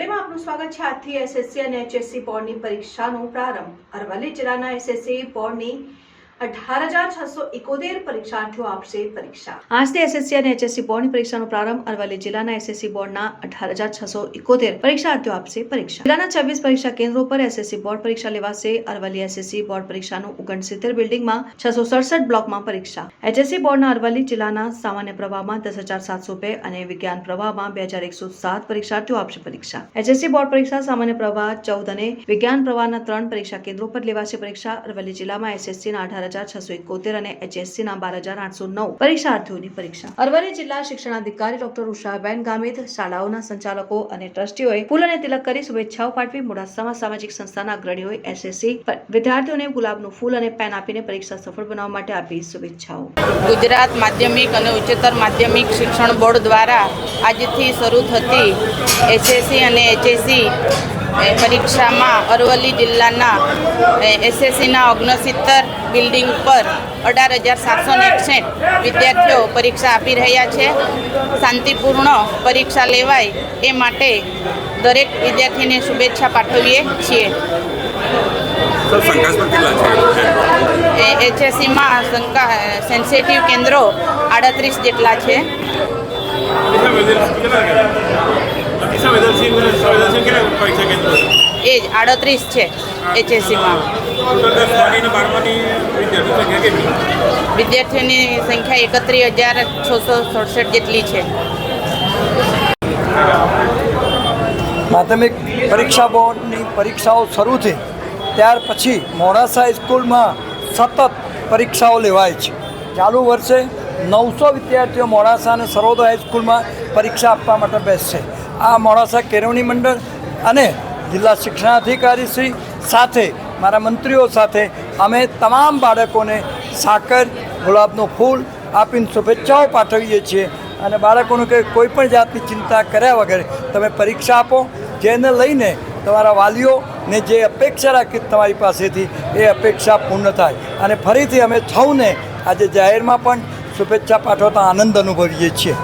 ટુડેમાં આપનું સ્વાગત છે આજથી એસએસસી અને એચએસસી બોર્ડની પરીક્ષાનો પ્રારંભ. અરવલ્લી જિલ્લાના એસએસસી બોર્ડની અઢાર હજાર છસો પરીક્ષા. આજથી અરવલ્લી જિલ્લાના એસએસસી બોર્ડ પરીક્ષા લેવાશે. અરવલ્લી બિલ્ડિંગમાં છસો સડસઠ બ્લોકમાં પરીક્ષા. એચએસસી બોર્ડના અરવલ્લી જિલ્લાના સામાન્ય પ્રવાહમાં દસ હજાર સાતસો બે અને વિજ્ઞાન પ્રવાહમાં બે હજાર એકસો સાત પરીક્ષાર્થીઓ આપશે પરીક્ષા. એચએસસી બોર્ડ પરીક્ષા સામાન્ય પ્રવાહ ચૌદ અને વિજ્ઞાન પ્રવાહના ત્રણ પરીક્ષા કેન્દ્રો પર લેવાશે પરીક્ષા. અરવલ્લી જિલ્લામાં એસએસસીના અઢાર હજાર છસો એકોતેર અને એચએસસીના બાર હજાર આઠસો નવ પરીક્ષાર્થીઓની પરીક્ષા. અરવલ્લી જિલ્લા શિક્ષણાધિકારી ડોક્ટર ઉષાબેન ગામિત, શાળાઓના સંચાલકો અને ટ્રસ્ટીઓએ ફૂલ અને તિલક કરી શુભેચ્છાઓ પાઠવી મોડાસામાં સામાજિક સંસ્થાના અગ્રણીઓએ એસએસસી વિદ્યાર્થીઓને ગુલાબનું ફૂલ અને પેન આપીને પરીક્ષા સફળ બનાવવા માટે આપી શુભેચ્છાઓ. ગુજરાત માધ્યમિક અને ઉચ્ચતર માધ્યમિક શિક્ષણ બોર્ડ દ્વારા આજથી શરૂ થતી એસએસસી અને એચએસસી પરીક્ષામાં અરવલ્લી જિલ્લાના એસએસસીના ઓગણસિત્તર બિલ્ડિંગ પર અઢાર હજાર સાતસો એકસઠ વિદ્યાર્થીઓ પરીક્ષા આપી રહ્યા છે. શાંતિપૂર્ણ પરીક્ષા લેવાય એ માટે દરેક વિદ્યાર્થીને શુભેચ્છા પાઠવીએ છીએ. એચએસસીમાં શંકા સેન્સિટિવ કેન્દ્રો આડત્રીસ જેટલા છે. એ જ, આડત્રીસ છે, એચએસસીમાં. વિદ્યાર્થીઓની સંખ્યા એકત્રીસ હજાર છસો સડસઠ જેટલી છે. માધ્યમિક પરીક્ષા બોર્ડની પરીક્ષાઓ શરૂ થઈ, ત્યાર પછી મોડાસા સ્કૂલમાં સતત પરીક્ષાઓ લેવાય છે. ચાલુ વર્ષે નવસો વિદ્યાર્થીઓ મોડાસા અને સરોદા હાઈસ્કૂલમાં પરીક્ષા આપવા માટે બેસશે. આ મોડાસા કેળવણી મંડળ અને જિલ્લા શિક્ષણાધિકારી શ્રી સાથે, મારા મંત્રીઓ સાથે અમે તમામ બાળકોને સાકર, ગુલાબનું ફૂલ આપીને શુભેચ્છાઓ પાઠવીએ છીએ અને બાળકોનું કે કોઈ પણ જાતની ચિંતા કર્યા વગર તમે પરીક્ષા આપો, જેને લઈને તમારા વાલીઓને જે અપેક્ષા રાખી તમારી પાસેથી એ અપેક્ષા પૂર્ણ થાય. અને ફરીથી અમે સૌને આજે જાહેરમાં પણ શુભેચ્છા પાઠવતા આનંદ અનુભવીએ છીએ.